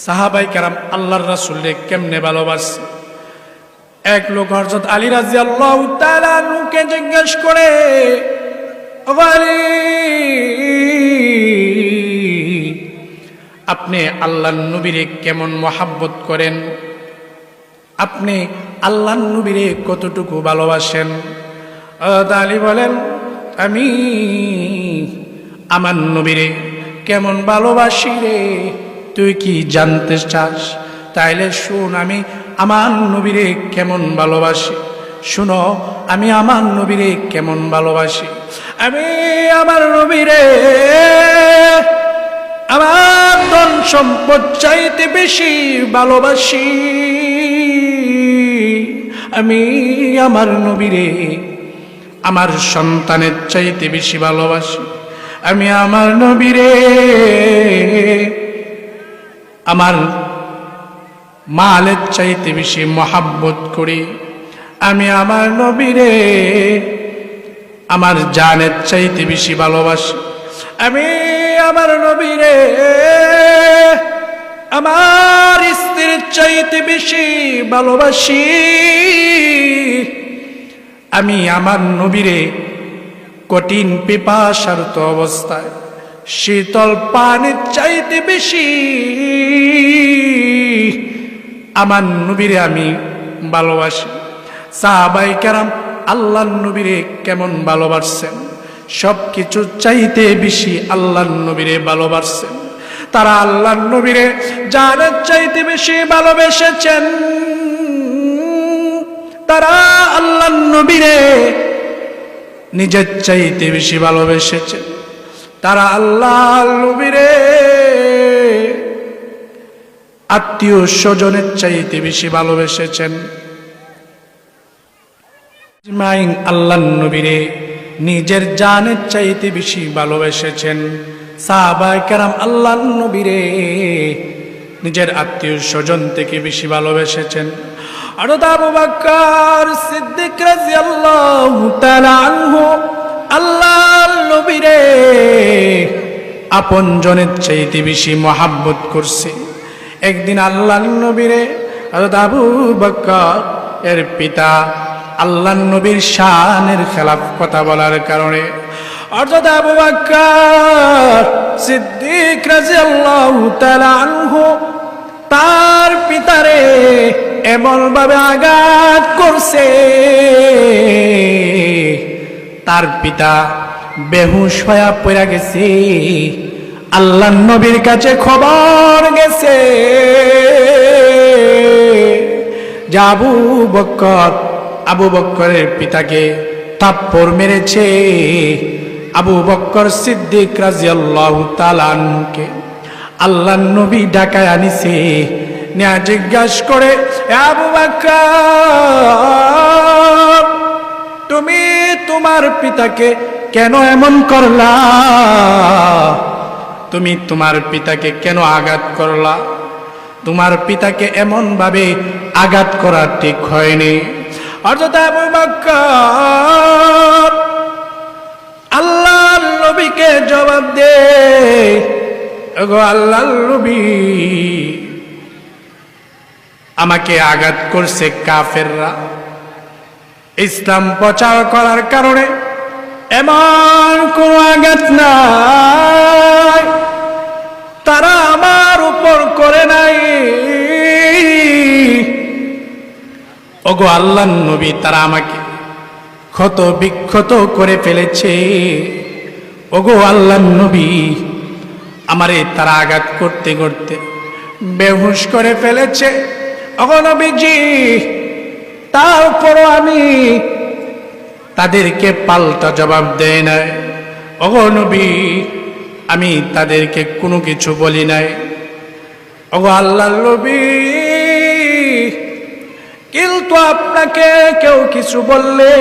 সাহাবাই কারাম আল্লাহর রাসুল্লে কেমনে ভালোবাসছে এক লোক হরজত আলী রাজি আল্লাহ নুকে জিজ্ঞেস করে "ও আলী, আপনি আল্লাহ নবীরে কেমন মহাব্বত করেন? আপনি আল্লাহ নবীরে কতটুকু ভালোবাসেন? আলী বলেন আমি আমার নবীরে কেমন ভালোবাসি রে? তুই কি জানতে চাস? তাইলে শুন, আমি আমার নবীরে কেমন ভালোবাসি। শুনো, আমি আমার নবীরে কেমন ভালোবাসি। আমি আমার নবীরে, আমার ধন সম্পদ চাইতে বেশি ভালোবাসি। আমি আমার নবীরে, আমার সন্তানের চাইতে বেশি ভালোবাসি। আমি আমার নবীরে আমার মালের চাইতে বেশি মহাব্বত করি। আমি আমার নবীরে আমার জানের চাইতে বেশি ভালোবাসি। আমি আমার নবীরে আমার স্ত্রীর চাইতে বেশি ভালোবাসি। আমি আমার নবীরে কঠিন পিপাসার্ত অবস্থায় শীতল পানির চাইতে বেশি। আমার নবীরে আমি ভালোবাসি। সাহাবাই কারাম আল্লাহ নবীরে কেমন ভালোবাসছেন? সব কিছু চাইতে বেশি আল্লাহ নবীরে ভালোবাসছেন। তারা আল্লাহ নবীরে জানের চাইতে বেশি ভালোবেসেছেন। তারা আল্লাহ নবীরে নিজের চাইতে বেশি ভালোবেসেছেন। তারা আল্লাহ নবীরে। আত্মীয় স্বজনের চাইতে বেশি ভালোবেসেছেন। আল্লাহ নবীরে নিজের জানের চাইতে বেশি ভালোবেসেছেন। সাহাবাই কারাম আল্লাহ নবীরে নিজের আত্মীয় স্বজন থেকে বেশি ভালোবেসেছেন। আরও আবু বাক্কার সিদ্দিক রাদিয়াল্লাহু তাআলা আনহু আল্লাহ নবীরে আপন জনের চাইতে বেশি মহাব্বত করছে। একদিন আল্লাহ নবীরে আবু বকর এর পিতা আল্লাহ নবীর শানের খেলাফ কথা বলার কারণে অর্থাৎ আবু বকর সিদ্দিক রাদিয়াল্লাহু তাআলা আনহু তার পিতারে এমন ভাবে আঘাত করছে। তার পিতা বেহুশ হয়ে পড়ে গেছে। আল্লাহ নবীর কাছে খবর গেছে। আবু বক্কর, আবু বক্করের পিতাকে থাপ্পড় মেরেছে। আবু বক্কর সিদ্দিক রাজিয়াল্লাহু তাআলাকে আল্লাহ নবী ডাকায় আনিছে। নেয়া জিজ্ঞাস করে আবু বক্কর, তুমি তোমার পিতাকে কেন এমন করলা? তুমি তোমার পিতাকে কেন আঘাত করলা? তোমার পিতাকে এমন ভাবে আঘাত করা ঠিক হয়নি। অর্থাৎ নবীকে জবাব দে। আল্লাহ নবী, আমাকে আঘাত করছে কাফেররা। ইসলাম প্রচার করার কারণে এমন কোন আঘাত নাই। তারা আমার উপর করে নাই। ওগো আল্লাহ নবী, তারা আমাকে ক্ষত বিক্ষত করে ফেলেছে। ওগো আল্লাহ নবী, আমারে তারা আঘাত করতে করতে বেহুশ করে ফেলেছে। ওগো নবীজি তারপরও আমি তাদেরকে পাল্টা জবাব দেয় নাই। ওগো নবী, আমি তাদেরকে কোনো কিছু বলি নাই। ওগো আল্লাহ নবী, কিন্তু আপনাকে কেউ কিছু বললে,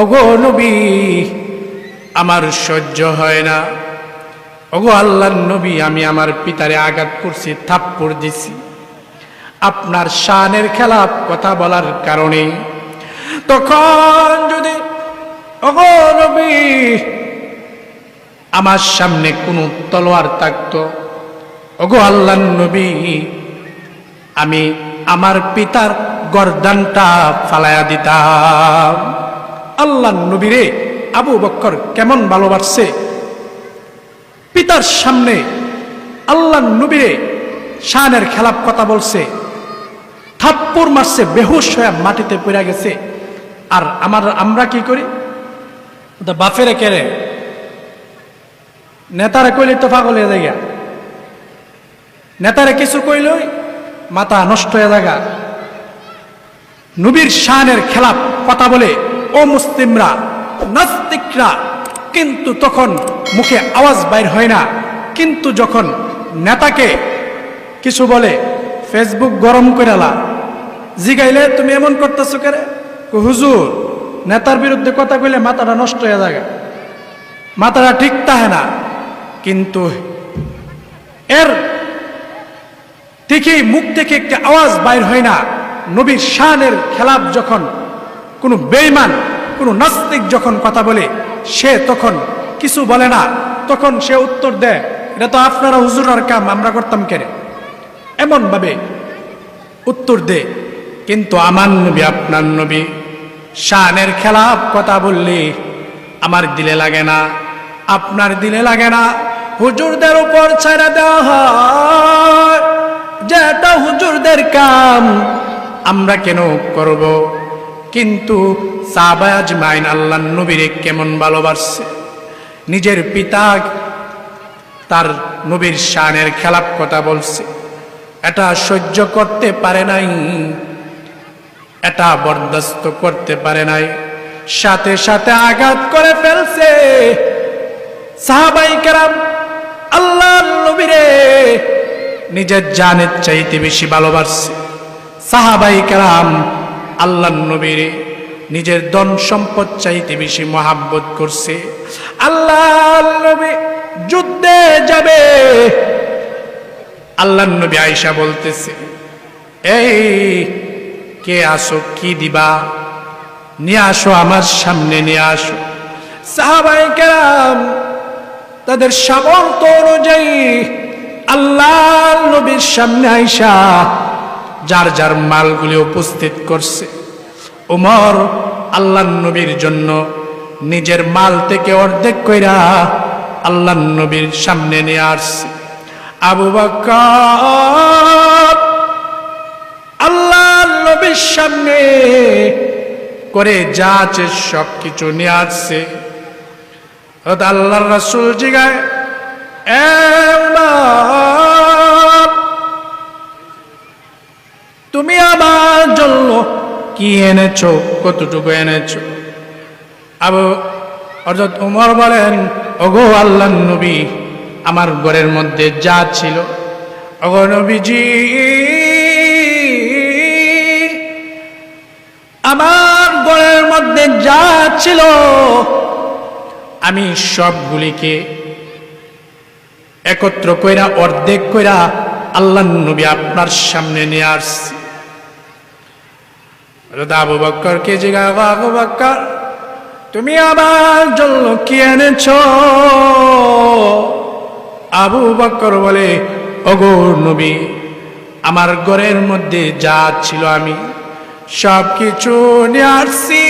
ওগো নবী, আমার সহ্য হয় না। ওগো আল্লাহ নবী, আমি আমার পিতারে আঘাত করছি, থাপ্পড় দিছি। আপনার শানের খেলাপ কথা বলার কারণে। তখন যদি নবী, আমার সামনে কোনো তলোয়ার থাকতো, ওগো আল্লাহ নবী, আমি আমার পিতার গর্দানটা ফালায়া দিতাম। আল্লাহ নবীরে আবু বক্কর কেমন ভালোবাসছে? পিতার সামনে আল্লাহ নবীরে শানের খেলাপ কথা বলছে। থাপ্পর মারছে, বেহুশ হয়ে মাটিতে পড়ে গেছে। আর আমার, আমরা কি করি? ওটা বাফেরে কেড়ে নেতারা কইলে তো পাগল হয়ে যায় নেতারা কিছু কইলই মাথা নষ্ট হয়ে জায়গা নবীর শানের খেলাপ কথা বলে, ও মুসলিমরা, নাস্তিকরা, কিন্তু তখন মুখে আওয়াজ বাইর হয় না। কিন্তু যখন নেতাকে কিছু বলে, ফেসবুক গরম করে জিগাইলে তুমি এমন করতেছো কেরে? হুজুর, নেতার বিরুদ্ধে কথা কইলে মাথাটা নষ্ট হয়ে যায় মাথাটা ঠিক তাহে না। কিন্তু এর ঠিকই মুখ থেকে একটি আওয়াজ বাইর হয় না। নবীর শানের খেলাপ যখন কোনো বেইমান কোনো নাস্তিক যখন কথা বলে, সে তখন কিছু বলে না। তখন সে উত্তর দেয়, এটা তো আপনারা হুজুরার কাম, আমরা করতাম কেন এমন ভাবে উত্তর দে কিন্তু আমার নবী, আপনার নবী, শানের খেলাপ কথা বললে আমার দিলে লাগে না, আপনার দিলে লাগে না। হুজুরদের উপর ছেড়ে দেওয়া হয়, যেটা হুজুরদের কাম, আমরা কেন করব? কিন্তু সাবাজ মাইন আল্লাহ নবীরে কেমন ভালোবাসছে? নিজের পিতা তার নবীর শানের খেলাপ কথা বলছে। এটা সহ্য করতে পারে নাই। এটা বরদাস্ত করতে পারে নাই। সাথে সাথে আঘাত করে ফেলছে। সাহাবাই কেরাম আল্লাহ নবীরে নিজের জানের চাইতে বেশি ভালোবাসছে। সাহাবাই কেরাম আল্লাহ নবীরে নিজের ধন সম্পদ চাইতে বেশি মহাব্বত করছে। আল্লাহ নবী যুদ্ধে যাবে। আল্লাহ নবী আয়সা বলতেছে, এই কে আসো, কি দিবা? নিয়ে আসো আমার সামনে, নিয়ে আসো। সাহাবাই কেরাম তাদের সামর্থ্য অনুযায়ী আল্লাহ নবীর সামনে আইসা যার যার মালগুলি উপস্থিত করছে। উমর আল্লাহ নবীর জন্য নিজের মাল থেকে অর্ধেক কইরা আল্লাহ নবীর সামনে নিয়ে আসছে। আবু আল্লাহ নবীর সামনে করে যা আছে সব কিছু নিয়ে আসছে। হয়তো আল্লাহর রাসূল জিগায় তুমি আমার জন্য কি এনেছো? কতটুকু এনেছো? আবু অর্থাৎ উমর বলেন, ওগো আল্লাহ নবী, আমার ঘরের মধ্যে যা ছিল, ওগো নবীজি আমার ঘরের মধ্যে যা ছিল, আমি সবগুলিকে একত্র কইরা, অর্ধেক কইরা আল্লাহ নবী আপনার সামনে নিয়ে আসছি। আবু বক্করকে জিজ্ঞাসা আবু বক্কর, তুমি আমার জন্য কি এনেছ? আবু বক্কর বলে, ওগো নবী, আমার ঘরের মধ্যে যা ছিল আমি সব কিছু নিয়ে আসছি।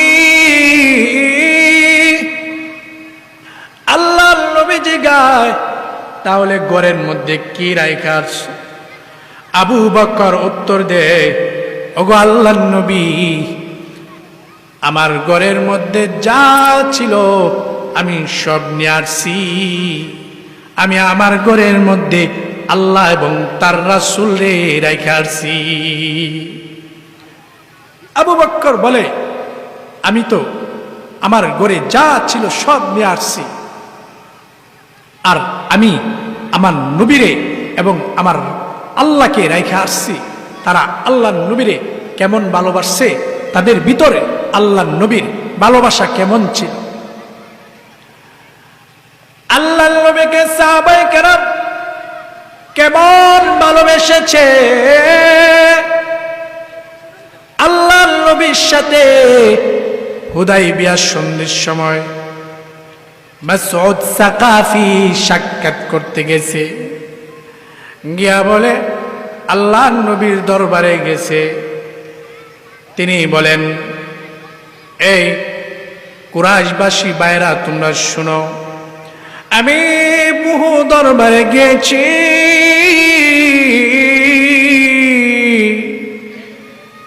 আল্লাহ নবী জিগায় তাহলে ঘরের মধ্যে কি আসছো? আবু বক্কর উত্তর দেয় ওগো আল্লাহ নবী, আমার ঘরের মধ্যে যা ছিল, আমি সব নিয়ে আমি আমার ঘরের মধ্যে আল্লাহ এবং তার রাসুল রে আসছি। আবু বক্কর বলে, আমি তো আমার ঘরে যা ছিল সব নিয়ে আসছি। আর আমি আমার নবীরে এবং আমার আল্লাহকে রেখে আসছি। তারা আল্লাহ নবীরে কেমন ভালোবাসছে, তাদের ভিতরে আল্লাহ নবীর ভালোবাসা কেমন ছিল। আল্লাহ নবীকে সাহাবাই কেরাম কেমন ভালোবেসেছে? নবীর হুদাই বিয়ার সন্ধির সময় মাসউদ সাকাফি সাক্ষাৎ করতে গেছে। গিয়া বলে আল্লাহ নবীর দরবারে গেছে। তিনি বলেন, এই কুরাশবাসী বাইরা তোমরা শুনো, আমি বহু দরবারে গিয়েছি।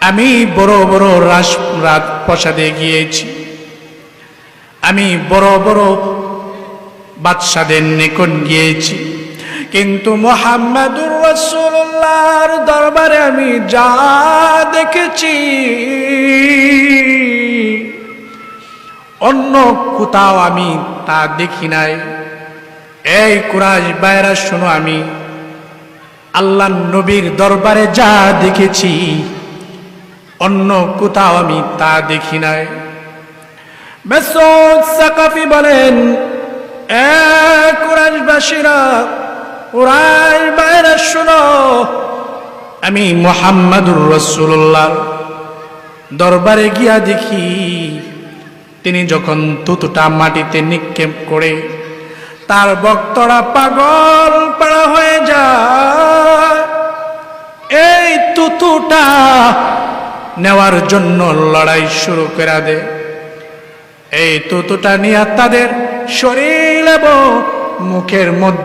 আমি বড় বড় রাস, রাত প্রসাদে গিয়েছি। আমি বড় বড় বাদশাদের নিকট গিয়েছি। কিন্তু মোহাম্মদুর রসুল্লাহর দরবারে আমি যা দেখেছি, অন্য কোথাও আমি তা দেখি নাই। এই কুরাজ বাইরা শোনো আমি আল্লাহ নবীর দরবারে যা দেখেছি অন্য কোথাও আমি তা দেখি নাই। সাকাফি বলেন আমি মোহাম্মদুর রসুল্লাহ দরবারে গিয়া দেখি, তিনি যখন তুতুটা মাটিতে নিক্ষেপ করে তার বক্তরা পাগল পাড়া হয়ে যায়। এই তুতুটা নেওয়ার জন্য লড়াই শুরু করে দেয় এই তুতুটা নিয়ে তাদের শরীর এবং মুখের মধ্যে